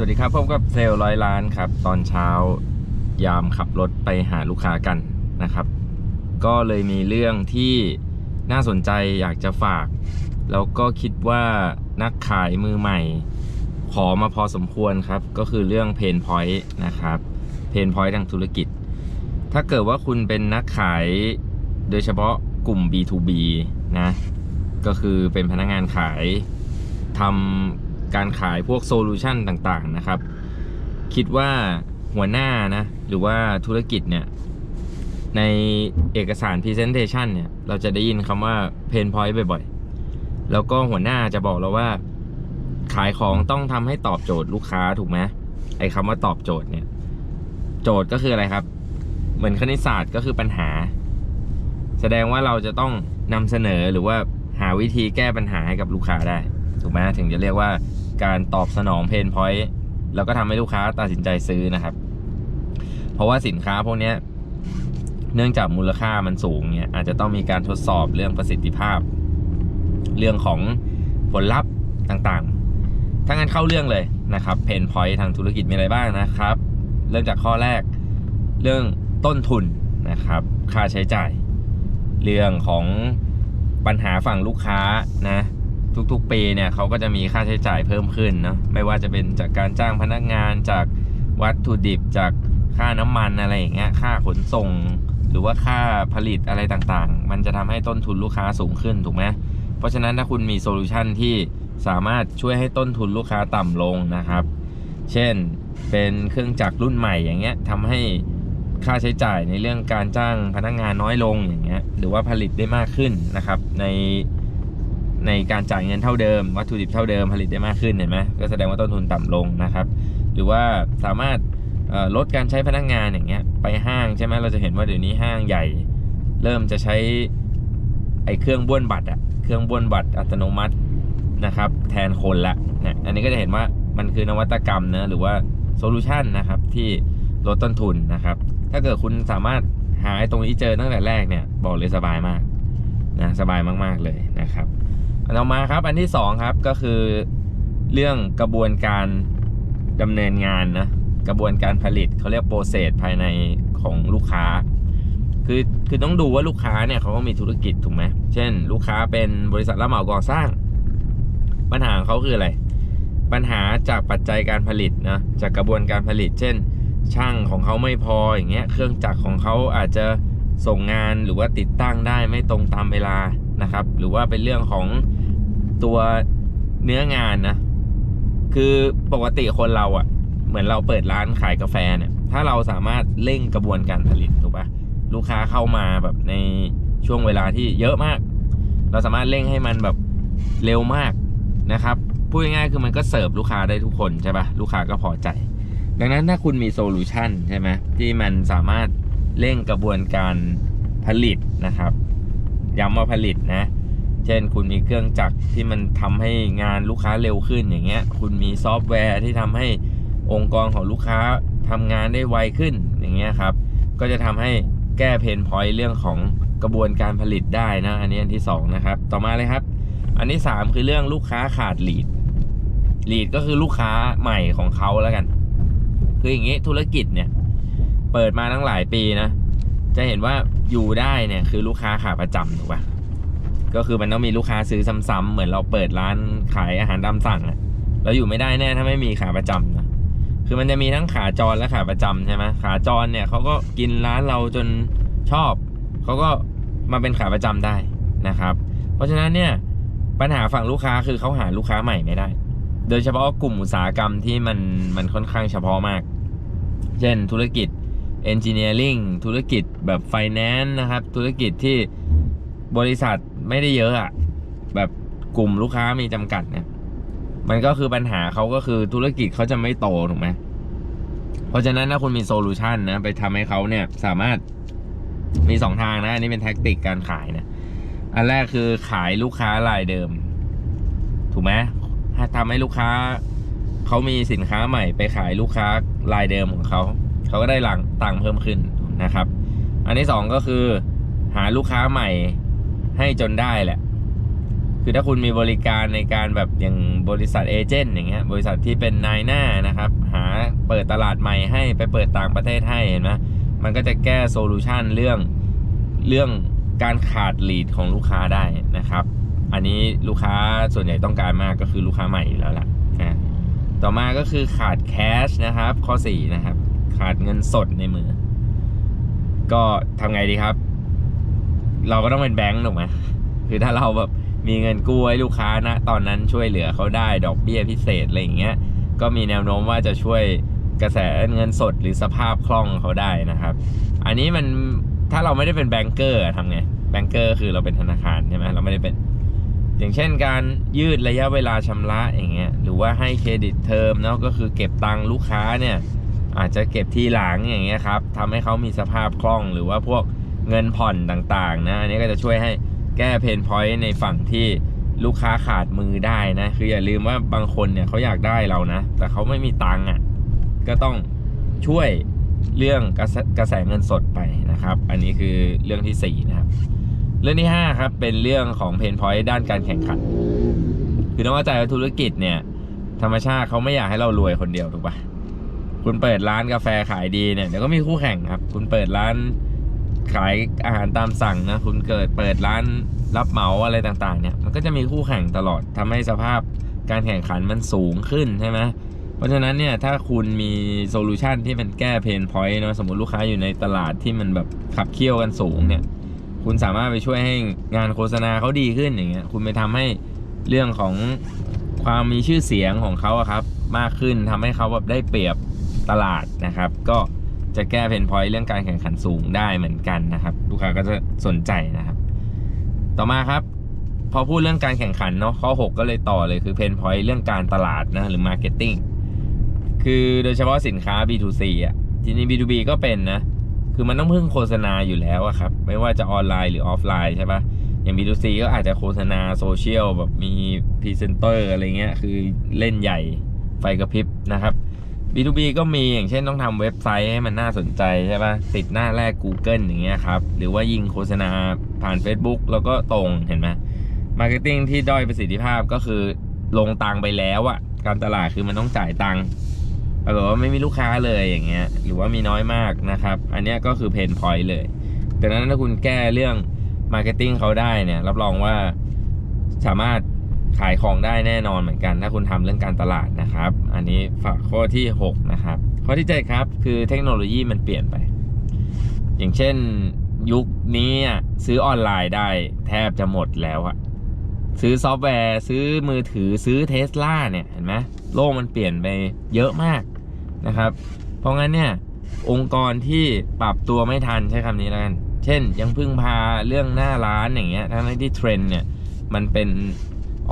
สวัสดีครับพบกับเซลล์ร้อยล้านครับ ตอนเช้ายามขับรถไปหาลูกค้ากันนะครับ ก็เลยมีเรื่องที่น่าสนใจอยากจะฝาก แล้วก็คิดว่านักขายมือใหม่ ขอมาพอสมควรครับ ก็คือเรื่องเพนพอยต์นะครับเพนพอยต์ทางธุรกิจ ถ้าเกิดว่าคุณเป็นนักขายโดยเฉพาะกลุ่ม B2B นะ ก็คือเป็นพนักงานขายทำ การขายพวกโซลูชันต่างๆนะครับ คิดว่าหัวหน้านะ หรือว่าธุรกิจเนี่ย ในเอกสาร Presentation เนี่ย เราจะได้ยินคำว่า Pain Point บ่อยๆ แล้วก็หัวหน้าจะบอกเราว่า ขายของต้องทำให้ตอบโจทย์ลูกค้าถูกไหมไอ้คำว่าตอบโจทย์เนี่ย โจทย์ก็คืออะไรครับ เหมือนคณิตศาสตร์ก็คือปัญหา แสดงว่าเราจะต้องนำเสนอหรือว่าหาวิธีแก้ปัญหาให้กับลูกค้าได้ ถูกไหมถึงจะเรียกว่า การตอบสนองเพนพอยต์แล้วก็ทำให้ลูกค้าตัดสินใจซื้อนะครับ เพราะว่าสินค้าพวกนี้เนื่องจากมูลค่ามันสูงเนี่ยอาจจะต้องมีการทดสอบเรื่องประสิทธิภาพ เรื่องของผลลัพธ์ต่างๆ ถ้างั้นเข้าเรื่องเลยนะครับเพนพอยต์ทางธุรกิจมีอะไรบ้างนะครับ เริ่มจากข้อแรกเรื่องต้นทุนนะครับ ค่าใช้จ่าย เรื่องของปัญหาฝั่งลูกค้านะ ทุกๆ ปีเนี่ยเขาก็จะมีค่าใช้จ่ายเพิ่มขึ้นเนาะไม่ว่าจะเป็นจากการจ้างพนักงานจากวัตถุดิบจากค่าน้ำมันอะไรอย่างเงี้ยค่าขนส่ง หรือว่าค่าผลิตอะไรต่างๆ มันจะทำให้ต้นทุนลูกค้าสูงขึ้นถูกไหมเพราะฉะนั้นถ้าคุณมีโซลูชันที่สามารถช่วยให้ต้นทุนลูกค้าต่ำลงนะครับ เช่นเป็นเครื่องจักรรุ่นใหม่อย่างเงี้ยทำให้ค่าใช้จ่ายในเรื่องการจ้างพนักงานน้อยลงอย่างเงี้ยหรือว่าผลิตได้มากขึ้นนะครับ ใน ในการจ่ายเงินเท่าเดิม วัตถุดิบเท่าเดิมผลิตได้มากขึ้นเห็นไหมก็แสดงว่าต้นทุนต่ำลงนะครับ หรือว่าสามารถลดการใช้พนักงานอย่างเงี้ยไปห้างใช่ไหมเราจะเห็นว่าเดี๋ยวนี้ห้างใหญ่ เริ่มจะใช้ไอ้เครื่องบ้วนบัตรอะเครื่องบ้วนบัตรอัตโนมัตินะครับแทนคนละนะอันนี้ก็จะเห็นว่ามันคือนวัตกรรมนะหรือว่าโซลูชันนะครับที่ลดต้นทุนนะครับ ถ้าเกิดคุณสามารถหาไอ้ตรงนี้เจอตั้งแต่แรกเนี่ยบอกเลยสบายมากนะสบายมาก ๆ เลยนะครับ อันต่อมาครับ อันที่สองครับก็คือเรื่องกระบวนการดำเนินงานนะกระบวนการผลิตเขาเรียกโปรเซสภายในของลูกค้า คือคือต้องดูว่าลูกค้าเนี่ยเขาก็มีธุรกิจถูกไหมเช่น ลูกค้าเป็นบริษัทรับเหมาก่อสร้าง ปัญหาเขาคืออะไร ปัญหาจากปัจจัยการผลิตนะจากกระบวนการผลิต เช่น ช่างของเขาไม่พออย่างเงี้ยเครื่องจักรของเขาอาจจะส่งงานหรือว่าติดตั้งได้ไม่ตรงตามเวลานะครับ หรือว่าเป็นเรื่องของ ตัวเนื้องานนะ คือปกติคนเราอะ่ะ เหมือนเราเปิดร้านขายกาแฟเนี่ย ถ้าเราสามารถเร่งกระบวนการผลิตถูกปะลูกค้าเข้ามาแบบในช่วงเวลาที่เยอะมาก เราสามารถเร่งให้มันแบบเร็วมากนะครับพูดง่ายๆคือมันก็เสิร์ฟลูกค้าได้ทุกคนใช่ปะลูกค้าก็พอใจ ดังนั้นถ้าคุณมีโซลูชันใช่ไหมที่มันสามารถเร่งกระบวนการผลิตนะครับย้ำว่าผลิตนะ เช่น คุณมีเครื่องจักรที่มันทำให้งานลูกค้าเร็วขึ้นอย่างเงี้ย คุณมีซอฟต์แวร์ที่ทำให้องค์กรของลูกค้าทำงานได้ไวขึ้นอย่างเงี้ยครับ ก็จะทำให้แก้เพนพอยต์เรื่องของกระบวนการผลิตได้นะ อันนี้อันที่สองนะครับ ต่อมาเลยครับ อันที่สามคือเรื่องลูกค้าขาดลีดลีดก็คือลูกค้าใหม่ของเขาแล้วกัน คืออย่างงี้ธุรกิจเนี่ย เปิดมาตั้งหลายปีนะ จะเห็นว่าอยู่ได้เนี่ยคือลูกค้าขาประจำถูกปะ ก็คือมันต้องมีลูกค้าซื้อซ้ำๆเหมือนเราเปิดร้านขายอาหารตามสั่งอะเราอยู่ไม่ได้แน่ถ้าไม่มีขาประจำนะคือมันจะมีทั้งขาจรและขาประจำใช่ไหมขาจรเนี่ยเขาก็กินร้านเราจนชอบเขาก็มาเป็นขาประจำได้นะครับ เพราะฉะนั้นเนี่ยปัญหาฝั่งลูกค้าคือเขาหาลูกค้าใหม่ไม่ได้ โดยเฉพาะกลุ่มอุตสาหกรรมที่มันมันค่อนข้างเฉพาะมาก เช่นธุรกิจ Engineering ธุรกิจแบบ Finance นะครับ ธุรกิจที่บริษัท ไม่ได้เยอะอะแบบกลุ่มลูกค้ามีจำกัดเนี่ย มันก็คือปัญหาเขาก็คือธุรกิจเขาจะไม่โตถูกไหมเพราะฉะนั้นถ้าคุณมีโซลูชันนะไปทำให้เขาเนี่ยสามารถมีสองทางนะ อันนี้เป็นแท็กติกการขายนะอันแรกคือขายลูกค้ารายเดิม ถูกไหมถ้าทำให้ลูกค้าเขามีสินค้าใหม่ไปขายลูกค้ารายเดิมของเขาเขาก็ได้หลังตังค์เพิ่มขึ้นนะครับ อันที่สองก็คือหาลูกค้าใหม่ ให้จนได้แหละ คือถ้าคุณมีบริการในการแบบอย่างบริษัทเอเจนต์อย่างเงี้ยบริษัทที่เป็นนายหน้านะครับ หาเปิดตลาดใหม่ให้ไปเปิดต่างประเทศให้เห็นไหมมันก็จะแก้โซลูชันเรื่องเรื่องการขาดลีดของลูกค้าได้นะครับ อันนี้ลูกค้าส่วนใหญ่ต้องการมากก็คือลูกค้าใหม่อยู่แล้วล่ะนะต่อมาก็คือขาดแคชนะครับ ข้อ 4 นะครับ ขาดเงินสดในมือ ก็ทำไงดีครับ เราก็ต้องเป็นแบงก์ถูกไหมคือถ้าเราแบบมีเงินกู้ให้ลูกค้านะ ตอนนั้นช่วยเหลือเขาได้ดอกเบี้ยพิเศษอะไรอย่างเงี้ยก็มีแนวโน้มว่าจะช่วยกระแสเงินสดหรือสภาพคล่องเขาได้นะครับ อันนี้มันถ้าเราไม่ได้เป็นแบงเกอร์ทำไงแบงเกอร์คือเราเป็นธนาคารใช่ไหมเราไม่ได้เป็น อย่างเช่นการยืดระยะเวลาชำระอย่างเงี้ยหรือว่าให้เครดิตเทอมเนาะก็คือเก็บตังค์ลูกค้าเนี่ยอาจจะเก็บทีหลังอย่างเงี้ยครับทำให้เขามีสภาพคล่องหรือว่าพวก เงินผ่อนต่างๆนะอันนี้ก็จะช่วยให้แก้เพนพอยต์ในฝั่งที่ลูกค้าขาดมือได้นะคืออย่าลืมว่าบางคนเนี่ยเขาอยากได้เรานะ แต่เขาไม่มีตังค์อะก็ต้องช่วยเรื่องกระแสกระแสเงินสดไปนะครับ อันนี้คือเรื่องที่4นะครับเรื่องที่ 5 ครับ เป็นเรื่องของเพนพอยต์ด้านการแข่งขัน คือต้องเข้าใจว่าธุรกิจเนี่ย ธรรมชาติเขาไม่อยากให้เรารวยคนเดียวถูกปะคุณเปิดร้านกาแฟขายดีเนี่ยเดี๋ยวก็มีคู่แข่งครับ คุณเปิดร้าน ขายอาหารตามสั่งนะคุณเกิดเปิดร้านรับเหมาอะไรต่างๆเนี่ยมันก็จะมีคู่แข่งตลอดทำให้สภาพการแข่งขันมันสูงขึ้นใช่ไหมเพราะฉะนั้นเนี่ยถ้าคุณมีโซลูชันที่มันแก้เพนพอยต์เนาะสมมติลูกค้าอยู่ในตลาดที่มันแบบขับเคี่ยวกันสูงเนี่ยคุณสามารถไปช่วยให้งานโฆษณาเขาดีขึ้นอย่างเงี้ยคุณไปทำให้เรื่องของความมีชื่อเสียงของเขาครับมากขึ้นทำให้เขาแบบได้เปรียบตลาดนะครับ ก็ จะแก้เพนพอยต์เรื่องการแข่งขันสูงได้เหมือนกันนะครับ ลูกค้าก็จะสนใจนะครับ ต่อมาครับ พอพูดเรื่องการแข่งขันเนาะข้อ 6 ก็เลยต่อเลยคือเพนพอยต์เรื่องการตลาดนะหรือมาร์เก็ตติ้งคือโดยเฉพาะสินค้า B2C อะทีนี้ B2B ก็เป็นนะ คือมันต้องพึ่งโฆษณาอยู่แล้วอะครับ ไม่ว่าจะออนไลน์หรือออฟไลน์ใช่ปะอย่าง B2C ก็อาจจะโฆษณาโซเชียลแบบมีพรีเซนเตอร์อะไรเงี้ย คือเล่นใหญ่ไฟกระพริบนะครับ B2B ก็มีอย่างเช่นต้องทำเว็บไซต์ให้มันน่าสนใจใช่ปะติดหน้าแรก Google อย่างเงี้ยครับ หรือว่ายิงโฆษณาผ่าน Facebook แล้วก็ตรงเห็นไหมมาร์เก็ตติ้งที่ด้อยประสิทธิภาพก็คือลงตังไปแล้วอะการตลาดคือมันต้องจ่ายตังปรากฏว่าไม่มีลูกค้าเลยอย่างเงี้ย หรือว่ามีน้อยมากนะครับ อันนี้ก็คือเพนพอยต์เลยดังนั้นถ้าคุณแก้เรื่องมาร์เก็ตติ้งเขาได้เนี่ยรับรองว่าสามารถ ขายของได้แน่นอนเหมือนกัน ถ้าคุณทำเรื่องการตลาดนะครับ อันนี้ฝากข้อที่ 6 นะครับ ข้อที่7ครับ คือเทคโนโลยีมันเปลี่ยนไป อย่างเช่นยุคนี้ซื้อออนไลน์ได้แทบจะหมดแล้วอะซื้อซอฟต์แวร์ ซื้อมือถือซื้อเทสลาเนี่ยเห็นไหมโลกมันเปลี่ยนไปเยอะมากนะครับ เพราะงั้นเนี่ยองค์กรที่ปรับตัวไม่ทันใช้คำนี้แล้วกัน เช่นยังพึ่งพาเรื่องหน้าร้านอย่างเงี้ยทั้งที่เทรนด์เนี่ยมันเป็น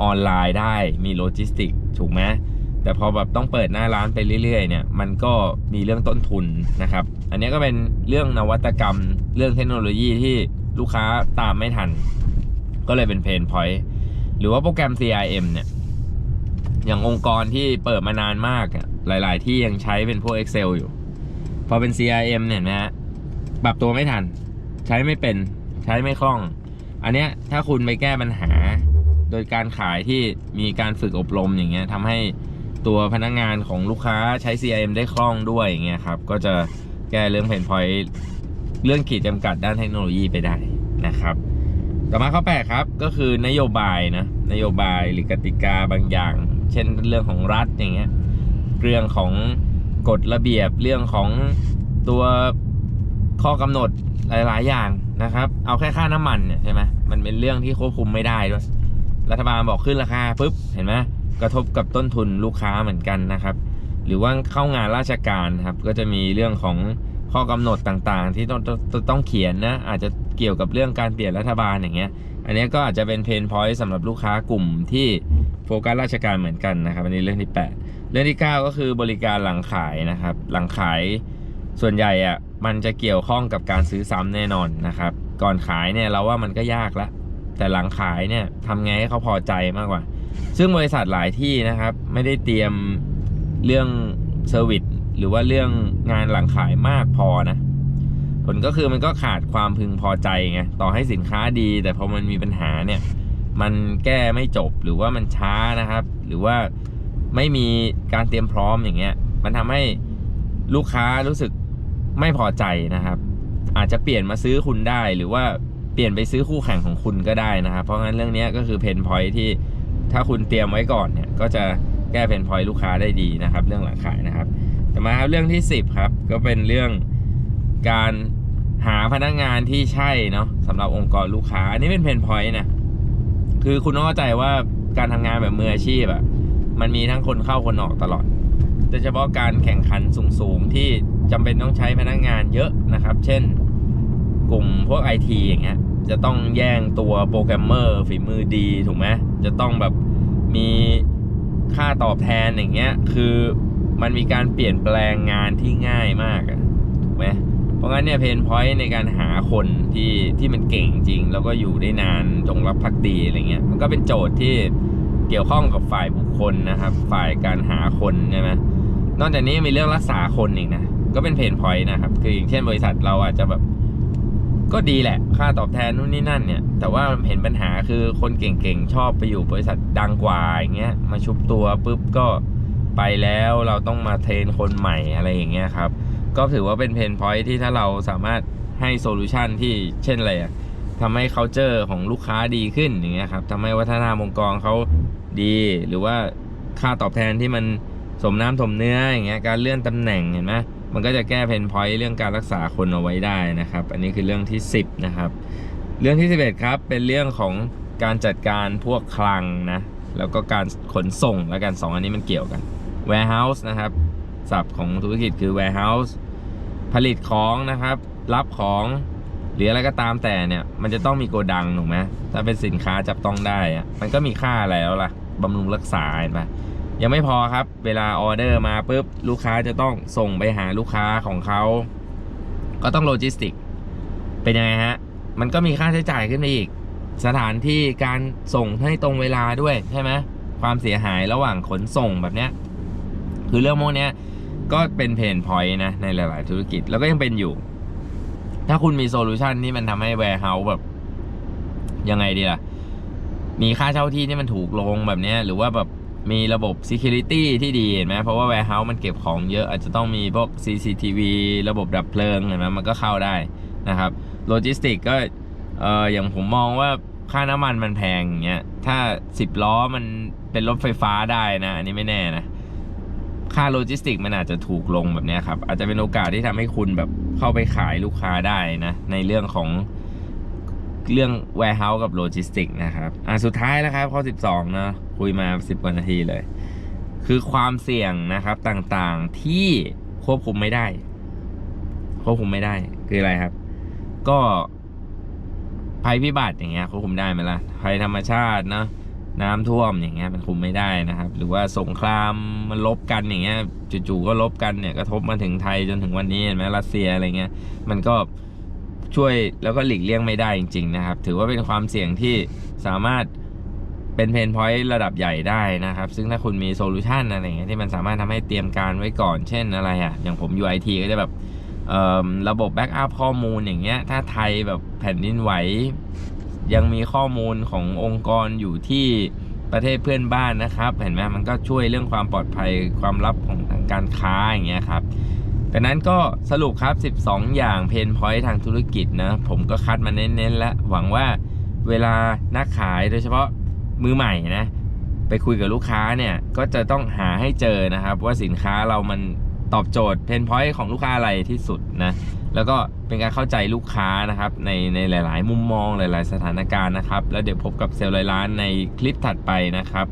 ออนไลน์ได้มีโลจิสติกถูกไหมแต่พอแบบต้องเปิดหน้าร้านไปเรื่อยๆเนี่ยมันก็มีเรื่องต้นทุนนะครับ อันนี้ก็เป็นเรื่องนวัตกรรม เรื่องเทคโนโลยีที่ลูกค้าตามไม่ทัน ก็เลยเป็นเพนพอยต์หรือว่าโปรแกรม CRM เนี่ยอย่างองค์กรที่เปิดมานานมากอะหลาย ๆ ที่ยังใช้เป็นพวก Excel อยู่ พอเป็น CRM เนี่ยนะฮะปรับตัวไม่ทัน ใช้ไม่เป็นใช้ไม่คล่อง อันเนี้ยถ้าคุณไปแก้ปัญหา โดยการขายที่มีการฝึกอบรมอย่างเงี้ยทำให้ตัวพนักงานของลูกค้าใช้ CRM ได้คล่องด้วยอย่างเงี้ยครับ ก็จะแก้เรื่องเพนพอยต์เรื่องขีดจำกัดด้านเทคโนโลยีไปได้นะครับ ต่อมาข้อแปดครับ ก็คือนโยบายนะนโยบายหรือกติกาบางอย่าง เช่นเรื่องของรัฐอย่างเงี้ยเรื่องของกฎระเบียบเรื่องของตัวข้อกำหนดหลาย ๆ อย่างนะครับ เอาแค่ค่าน้ำมันเนี่ยใช่ไหมมันเป็นเรื่องที่ควบคุมไม่ได้ด้วย รัฐบาลบอกขึ้นราคาปุ๊บเห็นไหมกระทบกับต้นทุนลูกค้าเหมือนกันนะครับ หรือว่าเข้างานราชการครับ ก็จะมีเรื่องของข้อกำหนดต่างๆ ที่ต้องต้องต้องเขียนนะอาจจะเกี่ยวกับเรื่องการเปลี่ยนรัฐบาลอย่างเงี้ย อันนี้ก็อาจจะเป็นเพนพอยต์สำหรับลูกค้ากลุ่มที่โฟกัสราชการเหมือนกันนะครับ อันนี้เรื่องที่ 8 เรื่องที่ 9 ก็คือบริการหลังขายนะครับ หลังขายส่วนใหญ่อะมันจะเกี่ยวข้องกับการซื้อซ้ำแน่นอนนะครับ ก่อนขายเนี่ยเราว่ามันก็ยากละ แต่หลังขายเนี่ยทำไงให้เขาพอใจมากกว่า ซึ่งบริษัทหลายที่นะครับ ไม่ได้เตรียมเรื่องเซอร์วิสหรือว่าเรื่องงานหลังขายมากพอนะผลก็คือมันก็ขาดความพึงพอใจไงต่อให้สินค้าดี แต่พอมันมีปัญหาเนี่ย มันแก้ไม่จบหรือว่ามันช้านะครับ หรือว่าไม่มีการเตรียมพร้อมอย่างเงี้ย มันทำให้ลูกค้ารู้สึกไม่พอใจนะครับ อาจจะเปลี่ยนมาซื้อคุณได้หรือว่า เปลี่ยนไปซื้อคู่แข่งของคุณก็ได้นะครับ เพราะงั้นเรื่องนี้ก็คือเพนพอยที่ถ้าคุณเตรียมไว้ก่อนเนี่ยก็จะแก้เพนพอยลูกค้าได้ดีนะครับ เรื่องหลังขายนะครับต่มาครับเรื่องที่ 10 ครับ ก็เป็นเรื่องการหาพนักงานที่ใช่เนาะสำหรับองค์กรลูกค้า อันนี้เป็นเพนพอยต์นะคือคุณต้องเข้าใจว่าการทำงานแบบมืออาชีพอะมันมีทั้งคนเข้าคนออกตลอดโดยเฉพาะการแข่งขันสูงๆ ที่จำเป็นต้องใช้พนักงานเยอะนะครับ เช่น กลุ่มพวกไอทีอย่างเงี้ย จะต้องแย่งตัวโปรแกรมเมอร์ฝีมือดีถูกไหมจะต้องแบบมีค่าตอบแทนอย่างเงี้ย คือมันมีการเปลี่ยนแปลงงานที่ง่ายมากอะถูกไหมเพราะงั้นเนี่ยเพนพอยต์ในการหาคนที่ที่มันเก่งจริง แล้วก็อยู่ได้นานจงรักภักดีอะไรเงี้ยมันก็เป็นโจทย์ที่เกี่ยวข้องกับฝ่ายบุคคลนะครับ ฝ่ายการหาคนใช่ไหมนอกจากนี้มีเรื่องรักษาคนอีกนะก็เป็นเพนพอยต์นะครับ คืออย่างเช่นบริษัทเราอาจจะแบบ ก็ดีแหละ ค่าตอบแทนนู่นนี่นั่นเนี่ย แต่ว่าเห็นปัญหาคือคนเก่งๆ ชอบไปอยู่บริษัทดังกว่าอย่างเงี้ย มาชุบตัวปุ๊บก็ไปแล้วเราต้องมาเทรนคนใหม่อะไรอย่างเงี้ยครับ ก็ถือว่าเป็นเพนพอยที่ถ้าเราสามารถให้โซลูชันที่เช่นอะไรอะทำให้ culture ของลูกค้าดีขึ้นอย่างเงี้ยครับทำให้วัฒนธรรมองค์กรเขาดี หรือว่าค่าตอบแทนที่มันสมน้ำสมเนื้ออย่างเงี้ย การเลื่อนตำแหน่งเห็นไหม มันก็จะแก้เพนพอยต์เรื่องการรักษาคนเอาไว้ได้นะครับ อันนี้คือเรื่องที่ 10 นะครับ เรื่องที่ 11 ครับ เป็นเรื่องของการจัดการพวกคลังนะ แล้วก็การขนส่งแล้วกันสองอันนี้มันเกี่ยวกัน warehouse นะครับศัพท์ของธุรกิจคือ warehouse ผลิตของนะครับ รับของหรืออะไรก็ตามแต่เนี่ย มันจะต้องมีโกดังถูกไหมถ้าเป็นสินค้าจับต้องได้อะมันก็มีค่าอะไรแล้วล่ะบำรุงรักษาเห็นปะ ยังไม่พอครับ เวลาออเดอร์มาปุ๊บลูกค้าจะต้องส่งไปหาลูกค้าของเขา ก็ต้องโลจิสติก เป็นยังไงฮะ มันก็มีค่าใช้จ่ายขึ้นไปอีก สถานที่การส่งให้ตรงเวลาด้วยใช่ไหมความเสียหายระหว่างขนส่งแบบเนี้ย คือเรื่องพวกเนี้ยก็เป็นเพนพอยต์นะ ในหลาย ๆ ธุรกิจแล้วก็ยังเป็นอยู่ ถ้าคุณมีโซลูชันที่มันทำให้ warehouse แบบ ยังไงดีล่ะ มีค่าเช่าที่ที่มันถูกลงแบบเนี้ย หรือว่าแบบ มีระบบ security ที่ดีเห็นไหมเพราะว่า warehouse มันเก็บของเยอะอาจจะต้องมีพวก CCTV ระบบดับเพลิงเห็นไหมมันก็เข้าได้นะครับโลจิสติกก็เอออย่างผมมองว่าค่าน้ำมันมันแพงเงี้ยถ้า 10 ล้อมันเป็นรถไฟฟ้าได้นะ อันนี้ไม่แน่นะ ค่าโลจิสติกมันอาจจะถูกลงแบบนี้ครับ อาจจะเป็นโอกาสที่ทำให้คุณแบบเข้าไปขายลูกค้าได้นะ ในเรื่องของ เรื่อง warehouse กับโลจิสติกนะครับ อะสุดท้ายแล้วครับ ข้อ 12นาะคุยมา 10 กว่านาทีเลย คือความเสี่ยงนะครับต่างๆที่ควบคุมไม่ได้ ควบคุมไม่ได้ คืออะไรครับ ก็ภัยพิบัติอย่างเงี้ยควบคุมได้ไหมล่ะภัยธรรมชาตินะน้ำท่วมอย่างเงี้ยมันคุมไม่ได้นะครับ หรือว่าสงครามมันลบกันอย่างเงี้ยจู่ๆก็ลบกันเนี่ยกระทบมาถึงไทยจนถึงวันนี้เห็นไหมรัสเซียอะไรเงี้ย มันก็ ช่วยแล้วก็หลีกเลี่ยงไม่ได้จริง ๆ นะครับ ถือว่าเป็นความเสี่ยงที่สามารถเป็นเพนพอยต์ระดับใหญ่ได้นะครับ ซึ่งถ้าคุณมีโซลูชันอะไรเงี้ยที่มันสามารถทำให้เตรียมการไว้ก่อน เช่นอะไรอะ่ะ อย่างผม UIT ก็จะแบบระบบแบ็กอัพข้อมูลอย่างเงี้ย ถ้าไทยแบบแผ่นดินไหว ยังมีข้อมูลขององค์กรอยู่ที่ประเทศเพื่อนบ้านนะครับ เห็นไหมมันก็ช่วยเรื่องความปลอดภัยความลับของทางการค้าอย่างเงี้ยครับ ดังนั้นก็สรุปครับ 12 อย่างเพนพอยต์ทางธุรกิจนะ ผมก็คัดมาเน้นๆ แล้วหวังว่าเวลานักขายโดยเฉพาะมือใหม่นะ ไปคุยกับลูกค้าเนี่ย ก็จะต้องหาให้เจอนะครับ ว่าสินค้าเรามันตอบโจทย์เพนพอยต์ของลูกค้าอะไรที่สุดนะ แล้วก็เป็นการเข้าใจลูกค้านะครับ ในในหลาย ๆ มุมมองหลาย ๆ สถานการณ์นะครับ แล้วเดี๋ยวพบกับเซลล์ร้อยล้านในคลิปถัดไปนะครับ